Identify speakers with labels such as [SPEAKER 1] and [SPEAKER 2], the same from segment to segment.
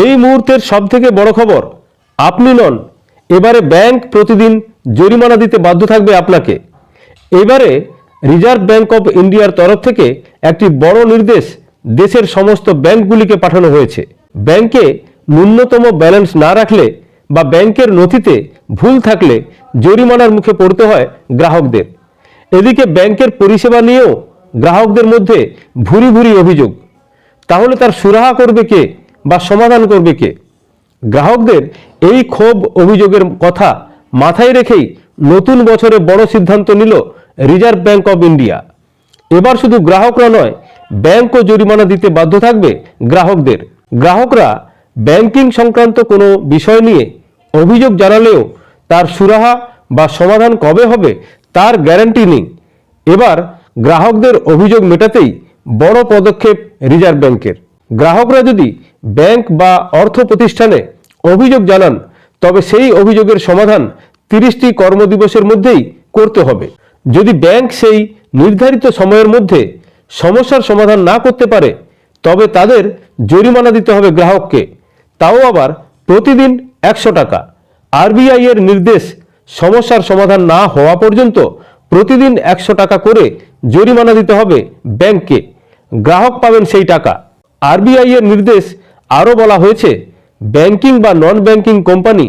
[SPEAKER 1] এই মুহূর্তের সব থেকে বড় খবর, আপনি নন। এবারে ব্যাংক প্রতিদিন জরিমানা দিতে বাধ্য থাকবে আপনাকে। এবারে রিজার্ভ ব্যাংক অফ ইন্ডিয়ার তরফ থেকে একটি বড় নির্দেশ দেশের সমস্ত ব্যাংকগুলিকে পাঠানো হয়েছে। ব্যাংকে ন্যূনতম ব্যালেন্স না রাখলে বা ব্যাংকের নথিতে ভুল থাকলে জরিমানার মুখে পড়তে হয় গ্রাহকদের। এদিকে ব্যাংকের পরিষেবা নিয়েও গ্রাহকদের মধ্যে ভুরি ভুরি অভিযোগ। তাহলে তার সুরাহা করবে কে? বা সমাধান করবে কে? গ্রাহকদের এই ক্ষোভ অভিযোগের কথা মাথায় রেখেই নতুন বছরে বড় সিদ্ধান্ত নিল রিজার্ভ ব্যাংক অব ইন্ডিয়া। এবার শুধু গ্রাহকরা নয় ব্যাংকও জরিমানা দিতে বাধ্য থাকবে গ্রাহকদের। গ্রাহকরা ব্যাংকিং সংক্রান্ত কোনো বিষয় নিয়ে অভিযোগ জানালেও তার সুরাহা বা সমাধান কবে হবে তার গ্যারান্টি নেই। এবার গ্রাহকদের অভিযোগ মেটাতেই বড় পদক্ষেপ রিজার্ভ ব্যাংকের। গ্রাহকরা যদি ব্যাংক বা অর্থ প্রতিষ্ঠানে অভিযোগ জানান, তবে সেই অভিযোগের সমাধান তিরিশটি কর্মদিবসের মধ্যেই করতে হবে। যদি ব্যাংক সেই নির্ধারিত সময়ের মধ্যে সমস্যার সমাধান না করতে পারে, তবে তাদের জরিমানা দিতে হবে গ্রাহককে। তাও আবার প্রতিদিন একশো টাকা। আরবিআই এর নির্দেশ সমস্যার সমাধান না হওয়া পর্যন্ত প্রতিদিন একশো টাকা করে জরিমানা দিতে হবে ব্যাংককে। গ্রাহক পাবেন সেই টাকা। আরবিআই এর নির্দেশ আরও বলা হয়েছে, ব্যাংকিং বা নন ব্যাংকিং কোম্পানি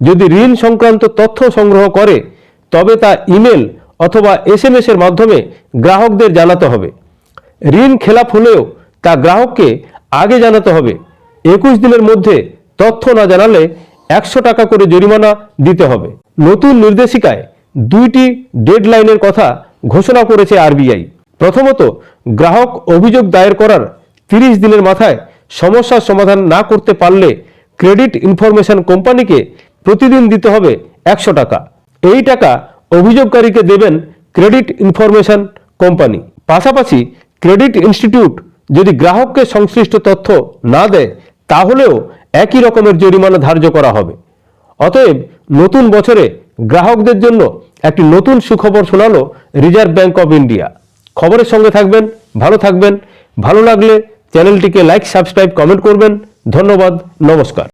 [SPEAKER 1] যদি ঋণ সংক্রান্ত তথ্য সংগ্রহ করে, তবে তা ইমেল অথবা এসএমএস এর মাধ্যমে গ্রাহকদের জানাতে হবে। ঋণ খেলাপ হলেও তা গ্রাহককে আগে জানাতে হবে। একুশ দিনের মধ্যে তথ্য না জানালে একশো টাকা করে জরিমানা দিতে হবে। নতুন নির্দেশিকায় দুইটি ডেডলাইনের কথা ঘোষণা করেছে আরবিআই। প্রথমত, গ্রাহক অভিযোগ দায়ের করার তিরিশ দিনের মাথায় সমস্যার সমাধান না করতে পারলে ক্রেডিট ইনফরমেশন কোম্পানিকে প্রতিদিন দিতে হবে একশো টাকা। এই টাকা অভিযোগকারীকে দেবেন ক্রেডিট ইনফরমেশন কোম্পানি। পাশাপাশি ক্রেডিট ইনস্টিটিউট যদি গ্রাহককে সংশ্লিষ্ট তথ্য না দেয়, তাহলেও একই রকমের জরিমানা ধার্য করা হবে। অতএব নতুন বছরে গ্রাহকদের জন্য একটি নতুন সুখবর শোনালো রিজার্ভ ব্যাংক অফ ইন্ডিয়া। খবরের সঙ্গে থাকবেন, ভালো থাকবেন, ভালো লাগলে চ্যানেলটিকে লাইক সাবস্ক্রাইব কমেন্ট করবেন ধন্যবাদ নমস্কার